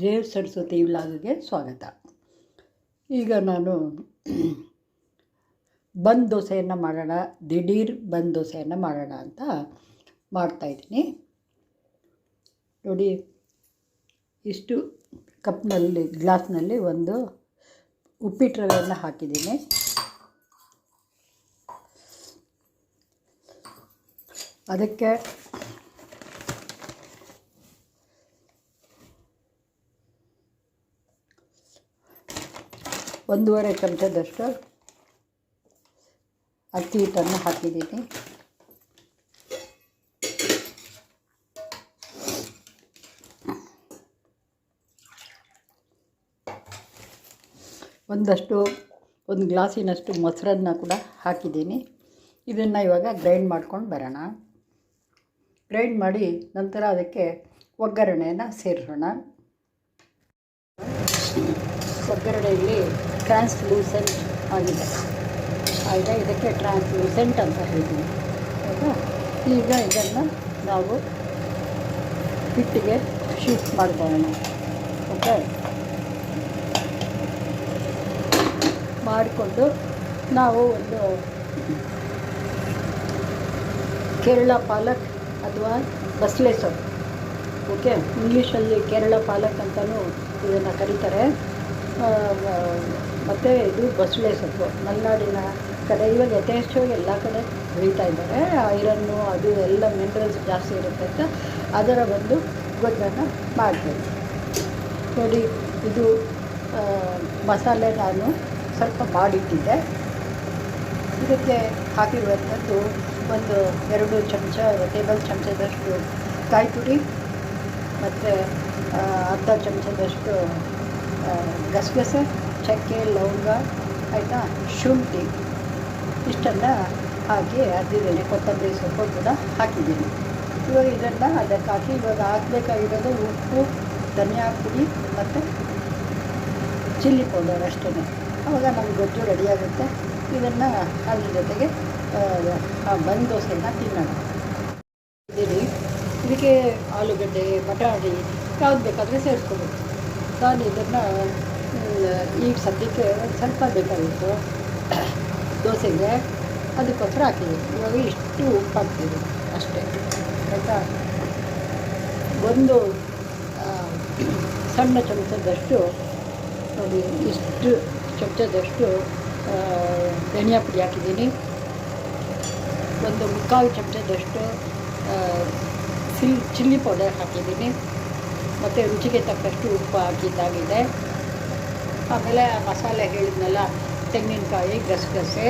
ದೇವ್ ಸರಸ್ವತಿ ವ್ಲಾಗ್ಗೆ ಸ್ವಾಗತ. ಈಗ ನಾನು ಬಂದ್ ದೋಸೆಯನ್ನು ಮಾಡೋಣ, ದಿಢೀರ್ ಬಂದ್ ದೋಸೆಯನ್ನು ಮಾಡೋಣ ಅಂತ ಮಾಡ್ತಾಯಿದ್ದೀನಿ ನೋಡಿ, ಇಷ್ಟು ಕಪ್ನಲ್ಲಿ, ಗ್ಲಾಸ್ನಲ್ಲಿ ಒಂದು ಉಪ್ಪಿಟ್ಟು ರವೆಯನ್ನು ಹಾಕಿದ್ದೀನಿ. ಅದಕ್ಕೆ ಒಂದೂವರೆ ಚಮಚದಷ್ಟು ಅಕ್ಕಿ ಹಿಟ್ಟನ್ನು ಹಾಕಿದ್ದೀನಿ. ಒಂದಷ್ಟು, ಒಂದು ಗ್ಲಾಸಿನಷ್ಟು ಮೊಸರನ್ನ ಕೂಡ ಹಾಕಿದ್ದೀನಿ. ಇದನ್ನು ಇವಾಗ ಗ್ರೈಂಡ್ ಮಾಡ್ಕೊಂಡು ಬರೋಣ. ಗ್ರೈಂಡ್ ಮಾಡಿ ನಂತರ ಅದಕ್ಕೆ ಒಗ್ಗರಣೆಯನ್ನು ಸೇರಿಸೋಣ. ಒಗ್ಗರಣೆಯಲ್ಲಿ ಟ್ರಾನ್ಸ್ಲೂಸೆಂಟ್ ಆಗಿದೆ. ಆಯಿತಾ? ಇದಕ್ಕೆ ಟ್ರಾನ್ಸ್ಲೂಸೆಂಟ್ ಅಂತ ಹೇಳ್ತೀವಿ. ಆಯಿತಾ? ಈಗ ಇದನ್ನು ನಾವು ಹಿಟ್ಟಿಗೆ ಶಿಫ್ಟ್ ಮಾಡ್ಕೊಳ್ಳೋಣ. ಓಕೆ ಮಾಡಿಕೊಂಡು ನಾವು ಒಂದು ಕೇರಳ ಪಾಲಕ್ ಅಥವಾ ಬಸಳೆ ಸೊಪ್ಪು. ಓಕೆ ಇಂಗ್ಲೀಷಲ್ಲಿ ಕೇರಳ ಪಾಲಕ್ ಅಂತಲೂ ಇದನ್ನು ಕರೀತಾರೆ. ಮತ್ತು ಇದು ಬಸಳೆ ಸೊಪ್ಪು ಮಲೆನಾಡಿನ ಕಡೆ, ಇವಾಗ ಯಥೇಚ್ಛವಾಗಿ ಎಲ್ಲ ಕಡೆ ಬೆಳೀತಾ ಇದ್ದಾರೆ. ಐರನ್ನು, ಅದು ಎಲ್ಲ ಮಿನರಲ್ಸ್ ಜಾಸ್ತಿ ಇರುತ್ತೆ ಅಂತ ಅದರ ಒಂದು ಗೊಜ್ಜನ್ನು ಮಾಡ್ತೀನಿ ನೋಡಿ, ಇದು ಮಸಾಲೆ ನಾನು ಸ್ವಲ್ಪ ಮಾಡಿಟ್ಟಿದ್ದೆ. ಇದಕ್ಕೆ ಹಾಕಿರುವಂಥದ್ದು ಒಂದು ಎರಡು ಚಮಚ ಟೇಬಲ್ ಚಮಚದಷ್ಟು ಕಾಯಿ ತುರಿ ಮತ್ತು ಅರ್ಧ ಚಮಚದಷ್ಟು ಗಸಗಸೆ ಚಕ್ಕೆ ಲವಂಗ ಆಯಿತಾ? ಶುಂಠಿ. ಇಷ್ಟೆಲ್ಲ ಹಾಕಿ ಅದ್ದಿದ್ದೇನೆ ಕೊತ್ತಂಬರಿ ಸೊಪ್ಪು ಕೂಡ ಹಾಕಿದ್ದೀನಿ. ಇವಾಗ ಇದನ್ನು ಅದಕ್ಕೆ ಹಾಕಿ ಇವಾಗ ಹಾಕಬೇಕಾಗಿರೋದು ಉಪ್ಪು, ಧನಿಯಾ ಪುಡಿ ಮತ್ತು ಚಿಲ್ಲಿ ಪೌಡರ್ ಅಷ್ಟೇ ಆವಾಗ ನಮ್ಗೆ ಗೊಜ್ಜು ರೆಡಿಯಾಗುತ್ತೆ ಇದನ್ನು ಅದ್ರ ಜೊತೆಗೆ ಬಂದ್ ದೋಸೆಯನ್ನು ತಿನ್ನೋಣ. ಇದ್ದೀನಿ ಇದಕ್ಕೆ ಆಲೂಗಡ್ಡೆ, ಬಟಾಣಿ ಯಾವ್ದು ಬೇಕಾದರೆ ಸೇರಿಸ್ಕೊಬೇಕು ನಾನು ಇದನ್ನು ಈಗ ಸದ್ಯಕ್ಕೆ ಒಂದು ಸ್ವಲ್ಪ ಬೇಕಾಗಿತ್ತು. ದೋಸೆಗೆ ಅದಕ್ಕೋಸ್ಕರ ಹಾಕಿದ್ವಿ ಇವಾಗ ಇಷ್ಟು ಉಪ್ಪು ಹಾಕ್ತೀವಿ ಅಷ್ಟೇ. ಆಯಿತಾ? ಒಂದು ಸಣ್ಣ ಚಮಚದಷ್ಟು, ನೋಡಿ, ಇಷ್ಟು ಚಮಚದಷ್ಟು ಧನಿಯಾ ಪುಡಿ ಹಾಕಿದ್ದೀನಿ. ಒಂದು ಮುಕ್ಕಾಲು ಚಮಚದಷ್ಟು ಸಿಲ್, ಚಿಲ್ಲಿ ಪೌಡರ್ ಹಾಕಿದ್ದೀನಿ. ಮತ್ತು ರುಚಿಗೆ ತಕ್ಕಷ್ಟು ಉಪ್ಪು ಹಾಕಿದ್ದಾಗಿದೆ. ಆಮೇಲೆ ಮಸಾಲೆ ಹೇಳಿದ್ನಲ್ಲ, ತೆಂಗಿನಕಾಯಿ, ಗಸಗಸೆ,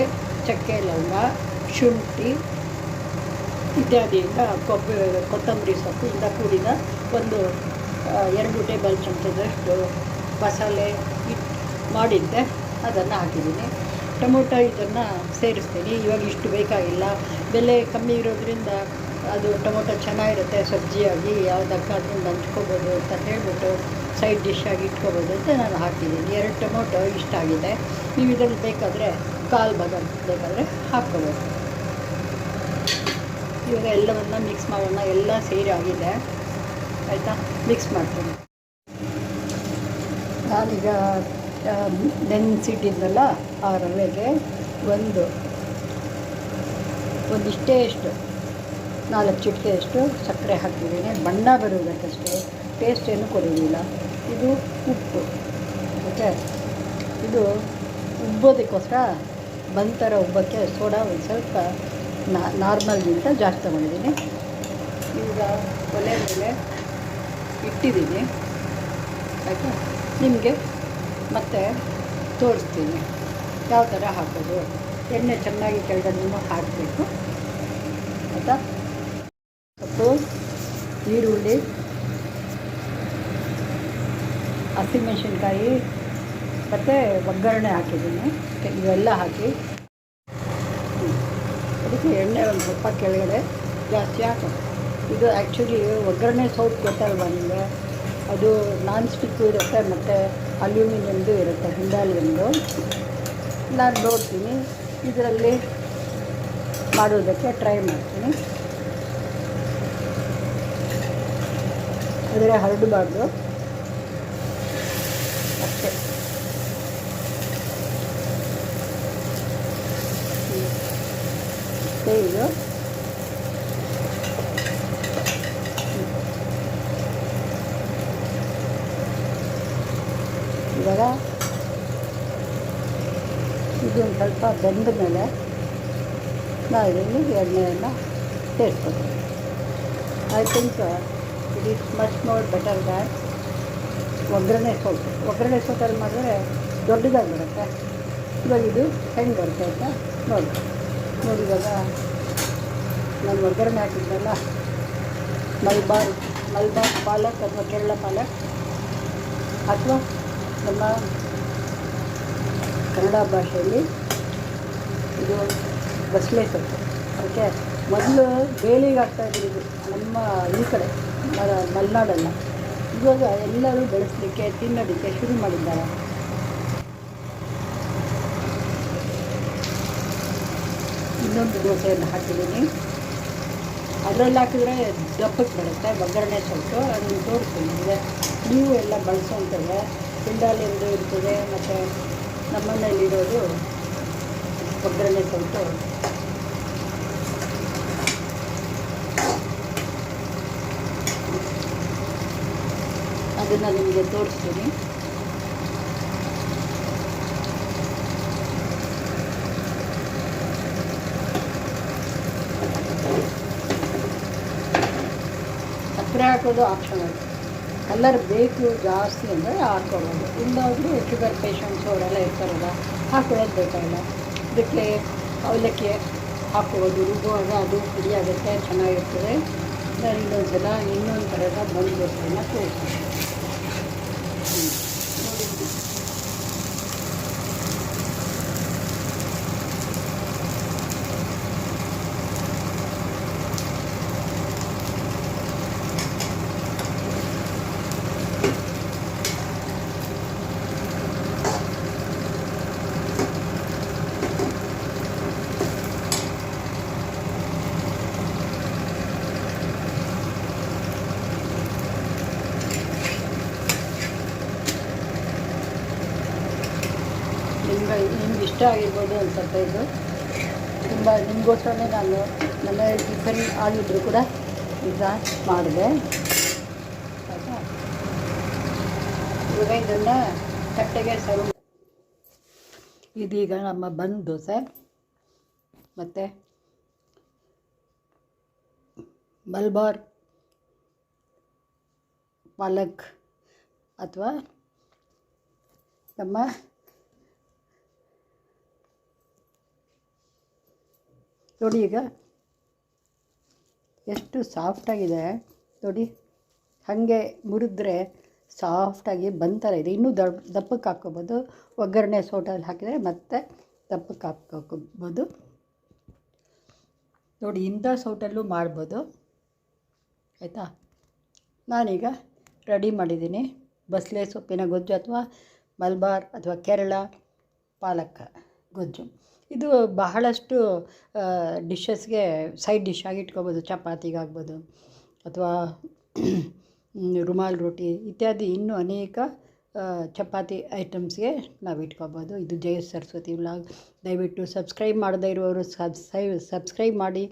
ಚಕ್ಕೆ, ಲವಂಗ, ಶುಂಠಿ ಇತ್ಯಾದಿಯಿಂದ ಕೊಬ್ಬರಿ ಕೊತ್ತಂಬರಿ ಸೊಪ್ಪಿಂದ ಕೂಡಿದ ಒಂದು ಎರಡು ಟೇಬಲ್ ಚಮಚದಷ್ಟು ಮಸಾಲೆ ಇಟ್ಟು ಮಾಡಿದ್ದೆ, ಅದನ್ನು ಹಾಕಿದ್ದೀನಿ. ಟೊಮೊಟೊ ಇದನ್ನು ಸೇರಿಸ್ತೀನಿ, ಇವಾಗ ಇಷ್ಟು ಬೇಕಾಗಿಲ್ಲ. ಬೆಲೆ ಕಮ್ಮಿ ಇರೋದ್ರಿಂದ ಅದು ಟೊಮೊಟೊ ಚೆನ್ನಾಗಿರುತ್ತೆ, ಸಬ್ಜಿಯಾಗಿ, ಯಾವುದಕ್ಕಾದ್ರೂ ಹಂಚ್ಕೋಬೋದು ಅಂತ ಹೇಳಿಬಿಟ್ಟು ಸೈಡ್ ಡಿಶ್ ಆಗಿ ಇಟ್ಕೋಬೋದು ಅಂತ ನಾನು ಹಾಕಿದ್ದೀನಿ. ಎರಡು ಟೊಮೊಟೊ ಇಷ್ಟ ಆಗಿದೆ. ನೀವು ಇದರಲ್ಲಿ ಬೇಕಾದರೆ ಕಾಲು ಭಾಗ ಬೇಕಾದರೆ ಹಾಕ್ಕೋಬೋದು. ಇವಾಗ ಎಲ್ಲವನ್ನು ಮಿಕ್ಸ್ ಮಾಡೋಣ. ಎಲ್ಲ ಸೇರಿ ಆಗಿದೆ. ಆಯಿತಾ? ಮಿಕ್ಸ್ ಮಾಡ್ತೀನಿ. ನಾನೀಗ ನೆನೆಸಿಟ್ಟಿದ್ದಲ್ಲ ಆ ರವೆಗೆ ಒಂದು, ಒಂದಿಷ್ಟೇ ಅಷ್ಟು ನಾಲ್ಕು ಚಿಟಿಕೆಯಷ್ಟು ಸಕ್ಕರೆ ಹಾಕಿದ್ದೀನಿ. ಬಣ್ಣ ಬರುವುದಕ್ಕಷ್ಟೇ. ಟೇಸ್ಟ್ ಏನು ಕೊಡೋದಿಲ್ಲ ಇದು ಉಪ್ಪು ಓಕೆ ಇದು ಉಬ್ಬೋದಕ್ಕೋಸ್ಕರ ಬಂತರ ಉಬ್ಬಕ್ಕೆ ಸೋಡಾ ಒಂದು ಸ್ವಲ್ಪ ನಾರ್ಮಲ್ಗಿಂತ ಜಾಸ್ತಿ ತೊಗೊಂಡಿದ್ದೀನಿ. ಈಗ ಒಲೆ ಮೇಲೆ ಇಟ್ಟಿದ್ದೀನಿ ಆಯಿತಾ ನಿಮಗೆ ಮತ್ತೆ ತೋರಿಸ್ತೀನಿ, ಯಾವ ಥರ ಹಾಕೋದು? ಎಣ್ಣೆ ಚೆನ್ನಾಗಿ ಕೆಳಗಡೆನೂ ಹಾಕಬೇಕು, ಆಯಿತಾ? ಸೊಪ್ಪು, ಈರುಳ್ಳಿ ಹಸಿಮೆಣಸಿನ್ಕಾಯಿ ಮತ್ತು ಒಗ್ಗರಣೆ ಹಾಕಿದ್ದೀನಿ. ಇವೆಲ್ಲ ಹಾಕಿ. ಅದಕ್ಕೆ ಎಣ್ಣೆ ಒಂದು ಸ್ವಲ್ಪ ಕೆಳಗಡೆ ಜಾಸ್ತಿ ಹಾಕಿ ಇದು ಆ್ಯಕ್ಚುಲಿ ಒಗ್ಗರಣೆ ಸೌಟ್ ಗೊತ್ತಲ್ವ ನಿಮಗೆ? ಅದು ನಾನ್ ಸ್ಟಿಕ್ಕು ಇರುತ್ತೆ ಮತ್ತು ಅಲ್ಯೂಮಿನಿಯಮ್ದು ಇರುತ್ತೆ, ಹಿಂಡಾಲಿಯಮ್ದು. ನಾನು ನೋಡ್ತೀನಿ. ಇದರಲ್ಲಿ ಮಾಡೋದಕ್ಕೆ ಟ್ರೈ ಮಾಡ್ತೀನಿ. ಆದರೆ ಹರಡಬಾರ್ದು. ಅಷ್ಟೇ ಇದು ಇವಾಗ ಇದೊಂದು ಸ್ವಲ್ಪ ಬೆಂದ ಮೇಲೆ ನಾವು ಇದರಲ್ಲಿ ಎಣ್ಣೆಯನ್ನು ಸೇರಿಸ್ಕೊತೀವಿ I think it is much more better than ಒಗ್ಗರಣೆ ಸೌಟು ಒಗ್ಗರಣೆ ಸೌಟಲ್ಲಿ ಮಾಡಿದ್ರೆ ದೊಡ್ಡದಾಗಿ ಬರುತ್ತೆ ಇವಾಗ ಇದು ಹೆಂಗೆ ಬರುತ್ತೆ ಅಂತ ನೋಡಿ ನೋಡಿ ಇವಾಗ ನಾನು ಒಗ್ಗರಣೆ ಹಾಕಿದ್ರಲ್ಲ ಮಲ್ಬಾರ್ ಮಲ್ಬಾರ್ ಪಾಲಕ್ ಅಥವಾ ಕೇರಳ ಪಾಲಕ್ ಅಥವಾ ನಮ್ಮ ಕನ್ನಡ ಭಾಷೆಯಲ್ಲಿ ಇದು ಬಸಳೆ ಸೊಪ್ಪು ಓಕೆ? ಮೊದಲು ಬೇಲಿಗೆ ಹಾಕ್ತಾಯಿದ್ರು ಇದು, ನಮ್ಮ ಈ ಕಡೆ ಮಲೆನಾಡಲ್ಲ. ಇವಾಗ ಎಲ್ಲರೂ ಬೆಳೆಸಲಿಕ್ಕೆ, ತಿನ್ನೋದಕ್ಕೆ ಶುರು ಮಾಡಿದ್ದಾರೆ. ಇನ್ನೊಂದು ದೋಸೆಯನ್ನು ಹಾಕಿದ್ದೀನಿ. ಅದರಲ್ಲಿ ಹಾಕಿದ್ರೆ ದಪ್ಪಕ್ಕೆ ಬರುತ್ತೆ, ಒಗ್ಗರಣೆ ಸ್ವಲ್ಪ ಅದನ್ನು ತೋರಿಸ್ತೀನಿ. ನೀವು ಎಲ್ಲ ಬಳಸೋಂಥದ್ದೇ, ಪಿಂಡಾಲಿಂದು ಇರ್ತದೆ, ಮತ್ತು ನಮ್ಮನೇಲಿರೋದು ಒಗ್ಗರಣೆ ಸ್ವಲ್ಪ. ಅದನ್ನು ನಿಮಗೆ ತೋರಿಸ್ತೀನಿ ಸಕ್ಕರೆ ಹಾಕೋದು ಆಪ್ಷನಲ್ ಕಲರ್ ಬೇಕು ಜಾಸ್ತಿ ಅಂದರೆ ಹಾಕ್ಕೊಬೋದು ಇಲ್ಲಾದರೂ ಶುಗರ್ ಪೇಷಂಟ್ಸು ಅವರೆಲ್ಲ ಇರ್ತಾರಲ್ಲ ಹಾಕೊಳ್ಳೋದು ಬೇಕಾಗಿಲ್ಲ ಇದಕ್ಕೆ ಅವಲಕ್ಕಿ ಹಾಕ್ಬೋದು. ರುಬ್ಬುವಾಗ ಅದು ಪುಡಿ ಆಗುತ್ತೆ, ಚೆನ್ನಾಗಿರ್ತದೆ. ನಾನು ಇನ್ನೊಂದು ಸಲ ಇನ್ನೊಂದು ಥರದ ಬಂದು ತೋರಿಸ್ತೀನಿ ಹ್ಮ್. ನೋಡಿ ನಿಮ್ಗೆ ಇಷ್ಟ ಆಗಿರ್ಬೋದು ಅನ್ಸುತ್ತೆ ಇದು. ತುಂಬ ನಿಮಗೋಸ್ಕರನೇ ನಾನು ನನ್ನ ಟಿಫನ್ ಆಗಿದ್ರು ಕೂಡ ಈಗ ಮಾಡಿದೆ. ಆಯಿತಾ? ಇವಾಗ ಇದನ್ನು ತಟ್ಟೆಗೆ ಸರ್ವ್ ಇದೀಗ ನಮ್ಮ ಬಂದ್ ದೋಸೆ ಮತ್ತು ಮಲ್ಬಾರ್, ಪಾಲಕ್ ಅಥವಾ ನಮ್ಮ ನೋಡಿ ಈಗ. ಎಷ್ಟು ಸಾಫ್ಟಾಗಿದೆ ನೋಡಿ, ಹಾಗೆ ಮುರಿದ್ರೆ ಸಾಫ್ಟಾಗಿ ಬಂತರ ಇದೆ. ಇನ್ನೂ ದಪ್ಪ, ದಪ್ಪಕ್ಕೆ ಹಾಕ್ಕೋಬೋದು. ಒಗ್ಗರಣೆ ಸೋಟಲ್ಲಿ ಹಾಕಿದರೆ ಮತ್ತೆ ದಪ್ಪಕ್ಕೆ ಹಾಕ್ಕೋಬೋದು. ನೋಡಿ, ಇಂಥ ಸೌಟಲ್ಲೂ ಮಾಡ್ಬೋದು. ಆಯಿತಾ? ನಾನೀಗ ರೆಡಿ ಮಾಡಿದ್ದೀನಿ. ಬಸಳೆ ಸೊಪ್ಪಿನ ಗೊಜ್ಜು ಅಥವಾ ಮಲ್ಬಾರ್ ಅಥವಾ ಕೇರಳ ಪಾಲಕ್ ಗೊಜ್ಜು. ಇದು ಬಹಳಷ್ಟು ಡಿಶಸ್ಗೆ ಸೈಡ್ ಡಿಶ್ ಆಗಿ ಇಟ್ಕೋಬೋದು ಚಪಾತಿಗಾಗ್ಬೋದು ಅಥವಾ ರುಮಾಲ್ ರೋಟಿ ಇತ್ಯಾದಿ ಇನ್ನೂ ಅನೇಕ ಚಪಾತಿ ಐಟಮ್ಸ್ಗೆ ನಾವು ಇಟ್ಕೋಬೋದು. ಇದು ಜಯ ಸರಸ್ವತಿ ವ್ಲಾಗ್ ದಯವಿಟ್ಟು ಸಬ್ಸ್ಕ್ರೈಬ್ ಮಾಡದೇ ಇರುವವರು ಸಬ್ಸ್ಕ್ರೈಬ್ ಮಾಡಿ.